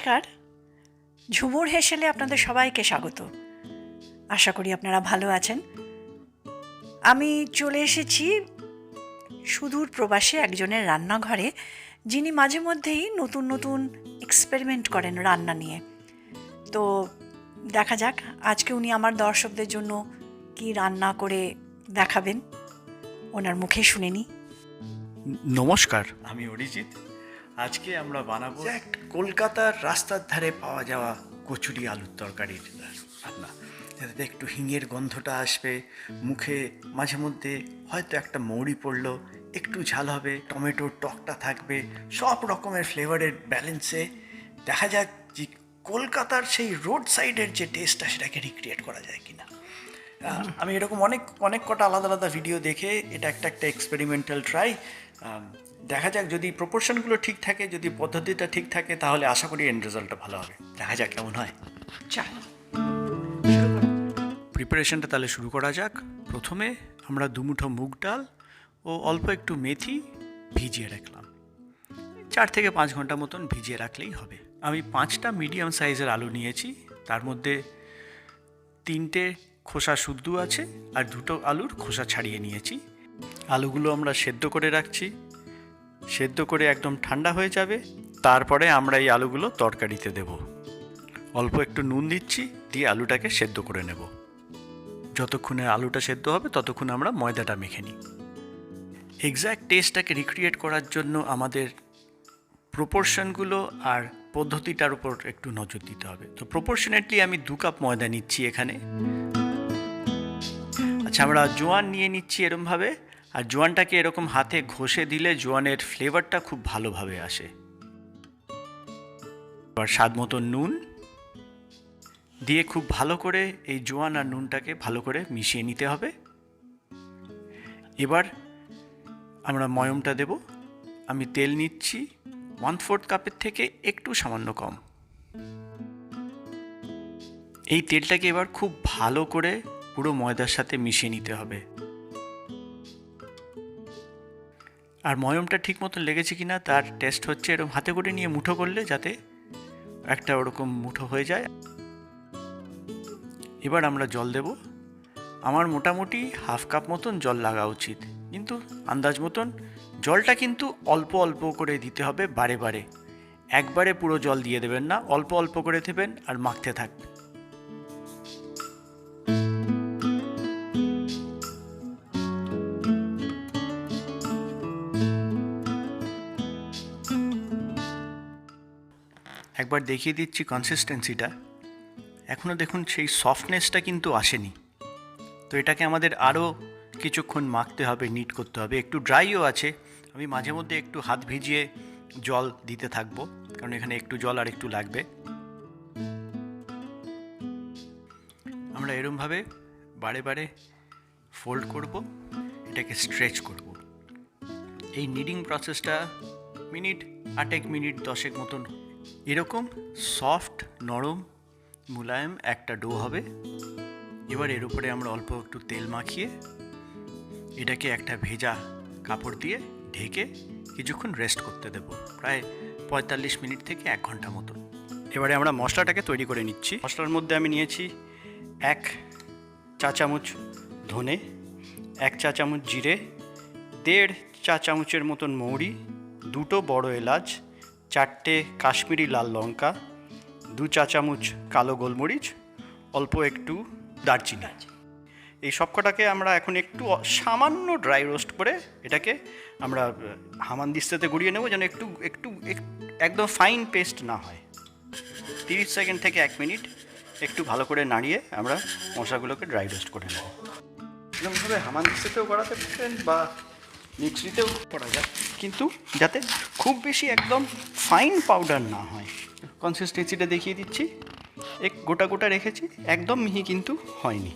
নমস্কার। ঝুমুর হেসেলে আপনাদের সবাইকে স্বাগত। আশা করি আপনারা ভালো আছেন। আমি চলে এসেছি সুদূর প্রবাসে একজনের রান্নাঘরে যিনি মাঝে মধ্যেই নতুন নতুন এক্সপেরিমেন্ট করেন রান্না নিয়ে। তো দেখা যাক আজকে উনি আমার দর্শকদের জন্য কি রান্না করে দেখাবেন ওনার মুখে শুনে নিই। নমস্কার। আমি অরিজিৎ। আজকে আমরা বানাবো এক কলকাতার রাস্তার ধারে পাওয়া যাওয়া কচুরি আলুর তরকারির। রান্না যাতে একটু হিঙের গন্ধটা আসবে মুখে মাঝে মধ্যে হয়তো একটা মৌরি পড়ল একটু ঝাল হবে টমেটোর টকটা থাকবে সব রকমের ফ্লেভারের ব্যালেন্সে দেখা যাক যে কলকাতার সেই রোড সাইডের যে টেস্টটা সেটাকে রিক্রিয়েট করা যায় কিনা। আমি এরকম অনেক অনেক কটা আলাদা আলাদা ভিডিও দেখে এটা একটা একটা এক্সপেরিমেন্টাল ট্রাই দেখা যাক যদি প্রপোর্শনগুলো ঠিক থাকে যদি পদ্ধতিটা ঠিক থাকে তাহলে আশা করি এন্ড রেজাল্টটা ভালো হবে। দেখা যাক কেমন হয়। চল। প্রিপারেশনটা তাহলে শুরু করা যাক। প্রথমে আমরা দুমুঠো মুগ ডাল ও অল্প একটু মেথি ভিজিয়ে রাখলাম। চার থেকে পাঁচ ঘণ্টা মতন ভিজিয়ে রাখলেই হবে। আমি পাঁচটা মিডিয়াম সাইজের আলু নিয়েছি। তার মধ্যে তিনটে খোসা শুদ্ধ আছে আর দুটো আলুর খোসা ছাড়িয়ে নিয়েছি। আলুগুলো আমরা সেদ্ধ করে রাখছি। সেদ্ধ করে একদম ঠান্ডা হয়ে যাবে। তারপরে আমরা এই আলুগুলো তরকারিতে দেব। অল্প একটু নুন দিচ্ছি, দিয়ে আলুটাকে সেদ্ধ করে নেব। যতক্ষণে আলুটা সেদ্ধ হবে, ততক্ষণ আমরা ময়দাটা মেখে নিই। এক্স্যাক্ট টেস্টটাকে রিক্রিয়েট করার জন্য আমাদের প্রপোর্শনগুলো আর পদ্ধতিটার উপর একটু নজর দিতে হবে। তো প্রপোর্শনেটলি আমি দু কাপ ময়দা নিচ্ছি এখানে। আচ্ছা আমরা জোয়ান নিয়ে নিচ্ছি এরমভাবে। আর জোয়ানটাকে এরকম হাতে ঘষে দিলে জোয়ানের ফ্লেভারটা খুব ভালোভাবে আসে। এবার স্বাদ মতো নুন দিয়ে খুব ভালো করে এই জোয়ান আর নুনটাকে ভালো করে মিশিয়ে নিতে হবে। এবার আমরা ময়মটা দেব। আমি তেল নিচ্ছি ওয়ান ফোর্থ কাপের থেকে একটু সামান্য কম। এই তেলটাকে এবার খুব ভালো করে পুরো ময়দার সাথে মিশিয়ে নিতে হবে। আর ময়মটা ঠিক মতন লেগেছে কি না তার টেস্ট হচ্ছে এরকম হাতে করে নিয়ে মুঠো করলে যাতে একটা ওরকম মুঠো হয়ে যায়। এবার আমরা জল দেব। আমার মোটামুটি হাফ কাপ মতন জল লাগা উচিত। কিন্তু আন্দাজ মতন জলটা কিন্তু অল্প অল্প করে দিতে হবে বারে বারে। একবারে পুরো জল দিয়ে দেবেন না, অল্প অল্প করে দেবেন আর মাখতে থাকবে একবার দেখিয়ে দিচ্ছি কনসিস্টেন্সিটা এখনও দেখুন সেই সফটনেসটা কিন্তু আসেনি। তো এটাকে আমাদের আরও কিছুক্ষণ মাখতে হবে নিট করতে হবে। একটু ড্রাইও আছে। আমি মাঝে মধ্যে একটু হাত ভিজিয়ে জল দিতে থাকব, কারণ এখানে একটু জল আর একটু লাগবে। আমরা এরমভাবে বারে বারে ফোল্ড করব, এটাকে স্ট্রেচ করব। এই নিডিং প্রসেসটা মিনিট আটেক মিনিট দশেক মতন এরকম সফট নরম, মুলায়েম একটা ডো হবে। এবার এর উপরে আমরা অল্প একটু তেল মাখিয়ে এটাকে একটা ভেজা কাপড় দিয়ে ঢেকে কিছুক্ষণ রেস্ট করতে দেব, প্রায় পঁয়তাল্লিশ মিনিট থেকে এক ঘণ্টা মতো এবারে আমরা মশলাটাকে তৈরি করে নিচ্ছি। মশলার মধ্যে আমি নিয়েছি এক চা চামচ ধনে, এক চা চামচ জিরে, দেড় চা চামচের মতন মৌরি, দুটো বড় এলাচ চারটে কাশ্মীরি লাল লঙ্কা দু চা চামচ কালো গোলমরিচ অল্প একটু দারচিনি। এই সবকটাকে আমরা এখন একটু সামান্য ড্রাই রোস্ট করে এটাকে আমরা আহ, হামানদিস্তাতে গুঁড়িয়ে নেব যেন একটু একটু একদম ফাইন পেস্ট না হয়। তিরিশ সেকেন্ড থেকে এক মিনিট একটু ভালো করে নাড়িয়ে আমরা মশলাগুলোকে ড্রাই রোস্ট করে নেব। এরকমভাবে হামানদিস্তাতেও করাতে পারেন বা মিক্সিতেও করা যায়। কিন্তু যাতে খুব বেশি একদম ফাইন পাউডার না হয়। কনসিস্টেন্সিটা দেখিয়ে দিচ্ছি। এক গোটা গোটা রেখেছি, একদম মিহি কিন্তু হয়নি।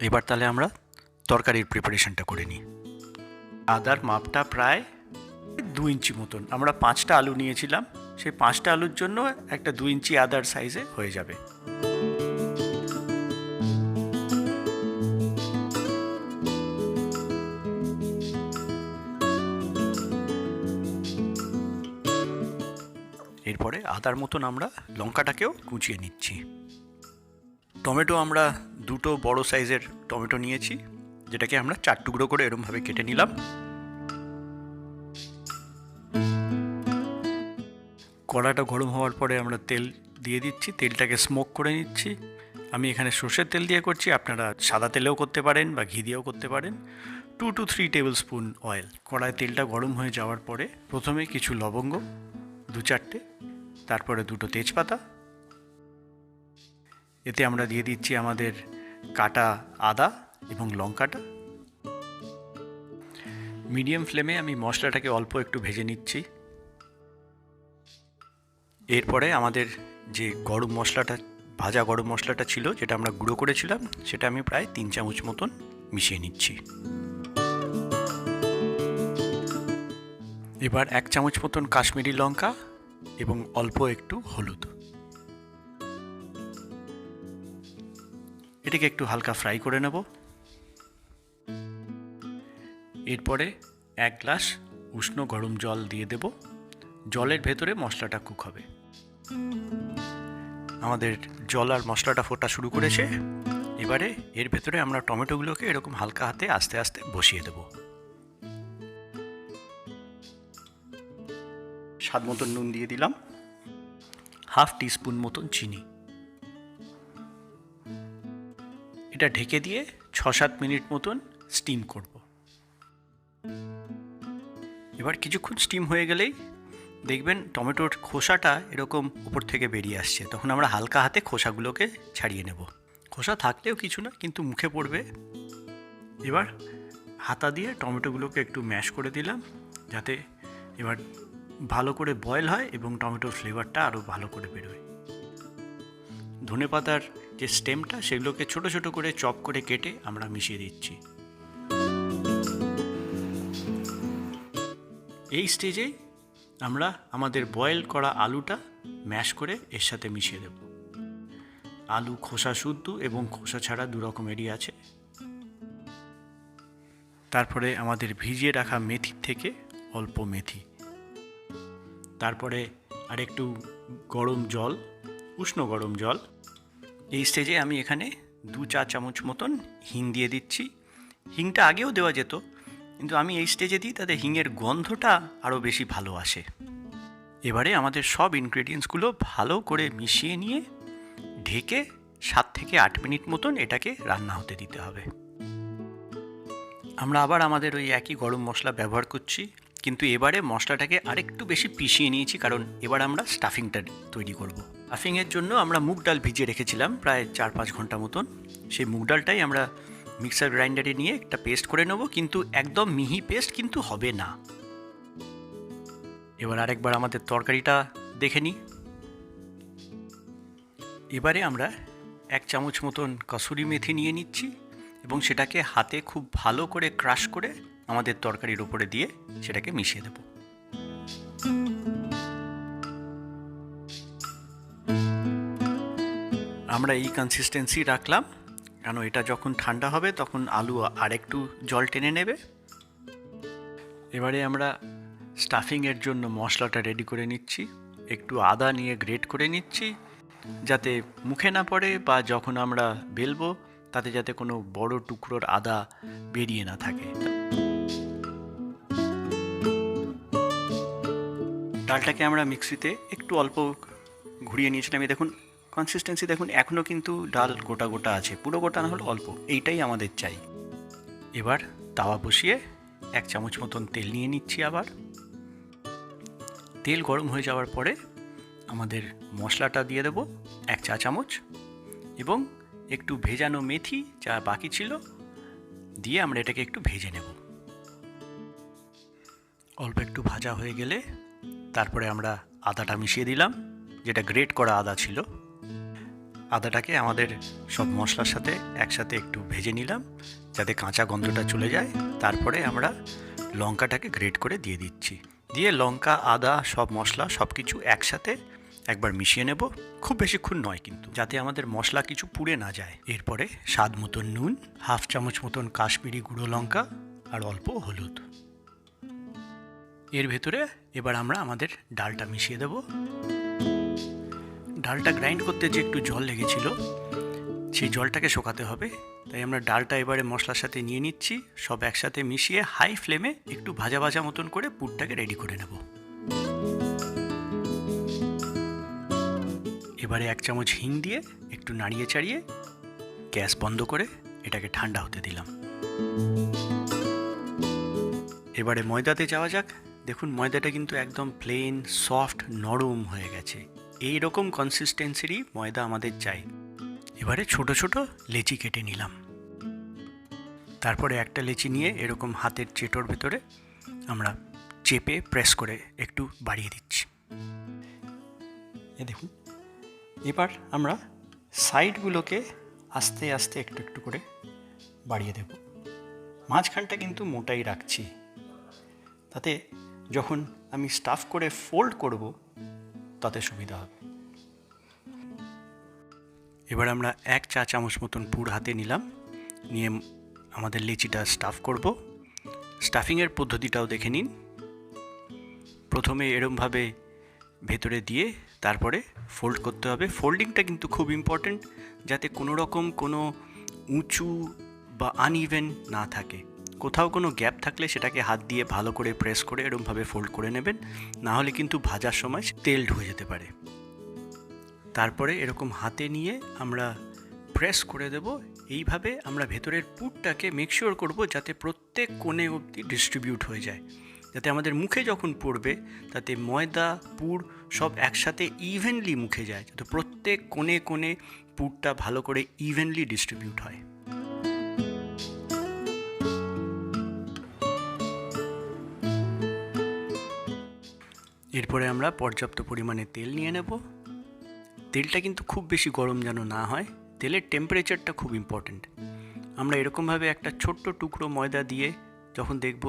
এবার তাহলে আমরা তরকারির প্রিপারেশনটা করে নিই। আদার মাপটা প্রায় দু ইঞ্চি মতন। আমরা পাঁচটা আলু নিয়েছিলাম। সেই পাঁচটা আলুর জন্য একটা দু ইঞ্চি আদার সাইজে হয়ে যাবে। এরপরে আদার মতন আমরা লঙ্কাটাকেও কুচিয়ে নিচ্ছি। টমেটো আমরা দুটো বড় সাইজের টমেটো নিয়েছি, যেটাকে আমরা চার টুকরো করে এরমভাবে কেটে নিলাম। কড়াটা গরম হওয়ার পরে আমরা তেল দিয়ে দিচ্ছি, তেলটাকে স্মোক করে নিচ্ছি। আমি এখানে সর্ষের তেল দিয়ে করছি, আপনারা সাদা তেলেও করতে পারেন বা ঘি দিয়েও করতে পারেন। Two to three tablespoon oil কড়ায় তেলটা গরম হয়ে যাওয়ার পরে প্রথমে কিছু লবঙ্গ দু চারটে, তারপরে দুটো তেজপাতা। এতে আমরা দিয়ে দিচ্ছি আমাদের কাটা আদা এবং লঙ্কাটা। মিডিয়াম ফ্লেমে আমি মশলাটাকে অল্প একটু ভেজে নিচ্ছি। এরপরে আমাদের যে গরম মশলাটা, ভাজা গরম মশলাটা ছিল, যেটা আমরা গুঁড়ো করেছিলাম, সেটা আমি প্রায় তিন চামচ মতন মিশিয়ে নিচ্ছি। এবার এক চামচ মতন কাশ্মীরি লঙ্কা এবং অল্প একটু হলুদ। এটাকে একটু হালকা ফ্রাই করে নেব। এরপরে এক গ্লাস উষ্ণ গরম জল দিয়ে দেব। জলের ভেতরে মশলাটা কুক হবে। আমাদের জল আর মশলাটা ফোটা শুরু করেছে। এবারে এর ভেতরে আমরা টমেটোগুলোকে এরকম হালকা হাতে আস্তে আস্তে বসিয়ে দেব। স্বাদ মতন নুন দিয়ে দিলাম। হাফ টিস্পুন মতন চিনি। এটা ঢেকে দিয়ে ছ সাত মিনিট মতন স্টিম করব। এবার কিছুক্ষণ স্টিম হয়ে গেলেই দেখবেন টমেটোর খোসাটা এরকম উপর থেকে বেরিয়ে আসছে। তখন আমরা হালকা হাতে খোসাগুলোকে ছাড়িয়ে নেব। খোসা থাকলেও কিছু না, কিন্তু মুখে পড়বে। এবার হাতা দিয়ে টমেটোগুলোকে একটু ম্যাশ করে দিলাম, যাতে এবার ভালো করে বয়েল হয় এবং টমেটোর ফ্লেভারটা আরও ভালো করে বেরোয়। ধনে পাতার যে স্টেমটা সেগুলোকে ছোট ছোট করে চপ করে কেটে আমরা মিশিয়ে দিচ্ছি। এই স্টেজে আমরা আমাদের বয়েল করা আলুটা ম্যাশ করে এর সাথে মিশিয়ে দেব। আলু খোসা শুদ্ধ এবং খোসা ছাড়া দু রকমেরই আছে। তারপরে আমাদের ভিজিয়ে রাখা মেথির থেকে অল্প মেথি। তারপরে আরেকটু গরম জল, উষ্ণ গরম জল। এই স্টেজে আমি এখানে দু চা চামচ মতন হিং দিয়ে দিচ্ছি। হিংটা আগেও দেওয়া যেত, কিন্তু আমি এই স্টেজে দিই, তাতে হিংয়ের গন্ধটা আরও বেশি ভালো আসে। এবারে আমাদের সব ইনগ্রেডিয়েন্টসগুলো ভালো করে মিশিয়ে নিয়ে ঢেকে সাত থেকে আট মিনিট মতন এটাকে রান্না হতে দিতে হবে। আমরা আবার আমাদের ওই একই গরম মশলা ব্যবহার করছি। কিন্তু এবারে মশলাটাকে আরেকটু বেশি পিষিয়ে নিয়েছি, কারণ এবার আমরা স্টাফিংটা তৈরি করব। স্টাফিংয়ের জন্য আমরা মুগ ডাল ভিজিয়ে রেখেছিলাম প্রায় চার পাঁচ ঘণ্টা মতন। সেই মুগ ডালটাই আমরা মিক্সার গ্রাইন্ডারে নিয়ে একটা পেস্ট করে নেব, কিন্তু একদম মিহি পেস্ট কিন্তু হবে না। এবার আরেকবার আমাদের তরকারিটা দেখে নিই। এবারে আমরা এক চামচ মতন কসুরি মেথি নিয়ে নিচ্ছি এবং সেটাকে হাতে খুব ভালো করে ক্রাশ করে আমাদের তরকারির ওপরে দিয়ে সেটাকে মিশিয়ে দেব। আমরা এই কনসিস্টেন্সি রাখলাম, কেন এটা যখন ঠান্ডা হবে তখন আলু আরেকটু জল টেনে নেবে। এবারে আমরা স্টাফিংয়ের জন্য মশলাটা রেডি করে নিচ্ছি, একটু আদা নিয়ে গ্রেট করে নিচ্ছি, যাতে মুখে না পড়ে বা যখন আমরা বেলবো তাতে যাতে কোনো বড় টুকরোর আদা বেরিয়ে না থাকে। ডালটাকে আমরা মিক্সিতে একটু অল্প ঘুরিয়ে নিয়েছিলাম। এই দেখুন কনসিস্টেন্সি দেখুন এখনও কিন্তু ডাল গোটা গোটা আছে, পুরো গোটা না হলে অল্প, এইটাই আমাদের চাই। এবার তাওয়া বসিয়ে এক চামচ মতন তেল নিয়ে নিচ্ছি আবার। তেল গরম হয়ে যাওয়ার পরে আমাদের মশলাটা দিয়ে দেব এক চা চামচ এবং একটু ভেজানো মেথি যা বাকি ছিল দিয়ে আমরা এটাকে একটু ভেজে নেব। অল্প একটু ভাজা হয়ে গেলে তারপরে আমরা আদাটা মিশিয়ে দিলাম, যেটা গ্রেট করা আদা ছিল। আদাটাকে আমাদের সব মশলার সাথে একসাথে একটু ভেজে নিলাম, যাতে কাঁচা গন্ধটা চলে যায়। তারপরে আমরা লঙ্কাটাকে গ্রেট করে দিয়ে দিচ্ছি। দিয়ে লঙ্কা, আদা, সব মশলা সব কিছু একসাথে একবার মিশিয়ে নেব। খুব বেশিক্ষণ নয় কিন্তু, যাতে আমাদের মশলা কিছু পুড়ে না যায়। এরপরে স্বাদ মতন নুন, হাফ চামচ মতন কাশ্মীরি গুঁড়ো লঙ্কা আর অল্প হলুদ। এর ভেতরে এবার আমরা আমাদের ডালটা মিশিয়ে দেব। ডালটা গ্রাইন্ড করতে যে একটু জল লেগেছিল, সেই জলটাকে শোকাতে হবে। তাই আমরা ডালটা এবারে মশলার সাথে নিয়ে নিচ্ছি, সব একসাথে মিশিয়ে হাই ফ্লেমে একটু ভাজা ভাজা মতন করে পুরটাকে রেডি করে নেব। এবারে এক চামচ হিং দিয়ে একটু নাড়িয়ে চাড়িয়ে গ্যাস বন্ধ করে এটাকে ঠান্ডা হতে দিলাম। এবারে ময়দাতে যাওয়া যাক। দেখুন, ময়দাটা কিন্তু একদম প্লেন সফট নরম হয়ে গেছে। এই রকম কনসিস্টেন্সিরই ময়দা আমাদের চাই। এবারে ছোট ছোট লেচি কেটে নিলাম। তারপরে একটা লেচি নিয়ে এরকম হাতের চেটোর ভেতরে আমরা চেপে প্রেস করে একটু বাড়িয়ে দিচ্ছি। এ দেখুন, এবার আমরা সাইডগুলোকে আস্তে আস্তে একটু একটু করে বাড়িয়ে দেব। মাঝখানটা কিন্তু মোটাই রাখছি। তাতে যখন আমি স্টাফ করে ফোল্ড করব, তাতে সুবিধা হবে। এবার আমরা এক চা চামচ মতন পুর হাতে নিলাম, নিয়ে আমাদের লিচিটা স্টাফ করব। স্টাফিংয়ের পদ্ধতিটাও দেখে নিন। প্রথমে এরমভাবে ভেতরে দিয়ে তারপরে ফোল্ড করতে হবে। ফোল্ডিংটা কিন্তু খুব ইম্পর্ট্যান্ট যাতে কোনো রকম কোনো উঁচু বা আনইভেন না থাকে। কোথাও কোনো গ্যাপ থাকলে সেটাকে হাত দিয়ে ভালো করে প্রেস করে এরমভাবে ফোল্ড করে নেবেন। না হলে কিন্তু ভাজার সময় তেল ঢুকে যেতে পারে। তারপরে এরকম হাতে নিয়ে আমরা প্রেস করে দেব। এইভাবে আমরা ভেতরের পুরটাকে মেকশিওর করব যাতে প্রত্যেক কোণে অবধি ডিস্ট্রিবিউট হয়ে যায়। যাতে আমাদের মুখে যখন পড়বে, তাতে ময়দা, পুর সব একসাথে ইভেনলি মুখে যায়। যাতে প্রত্যেক কোণে কোণে পুরটা ভালো করে ইভেনলি ডিস্ট্রিবিউট হয়। এরপরে আমরা পর্যাপ্ত পরিমাণে তেল নিয়ে নেব। তেলটা কিন্তু খুব বেশি গরম যেন না হয়, তেলের টেম্পারেচারটা খুব ইম্পর্ট্যান্ট আমরা এরকমভাবে একটা ছোট্ট টুকরো ময়দা দিয়ে যখন দেখব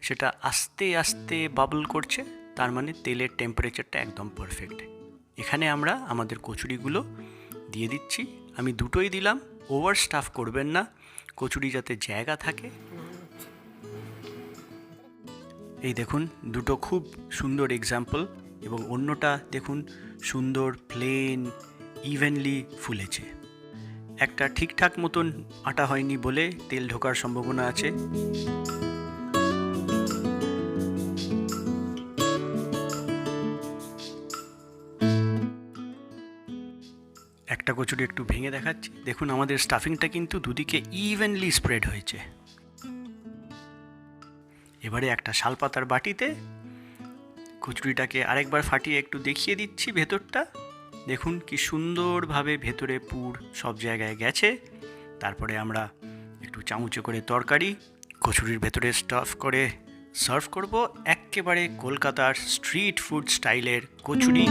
সেটা আস্তে আস্তে বাবল করছে, তার মানে তেলের টেম্পারেচারটা একদম পারফেক্ট এখানে আমরা আমাদের কচুরিগুলো দিয়ে দিচ্ছি। আমি দুটোই দিলাম ওভার স্টাফ করবেন না। কচুরি যাতে জায়গা থাকে এই দেখুন, দুটো খুব সুন্দর এক্সাম্পল এবং অন্যটা দেখুন, সুন্দর প্লেন ইভেনলি ফুলেছে। একটা ঠিকঠাক মতন আটা হয়নি বলে তেল ঢোকার সম্ভাবনা আছে। একটা কচুরি একটু ভেঙে দেখাচ্ছি। দেখুন, আমাদের স্টাফিংটা কিন্তু দুদিকে ইভেনলি স্প্রেড হয়েছে। এবারে একটা শালপাতার বাটিতে কচুরিটাকে আরেকবার ফাটিয়ে একটু দেখিয়ে দিচ্ছি ভেতরটা। দেখুন কি সুন্দরভাবে ভেতরে পুর সব জায়গায় গেছে। তারপরে আমরা একটু চামচে করে তরকারি কচুরির ভেতরে স্টাফ করে সার্ভ করব। একেবারে কলকাতার স্ট্রিট ফুড স্টাইলের কচুরি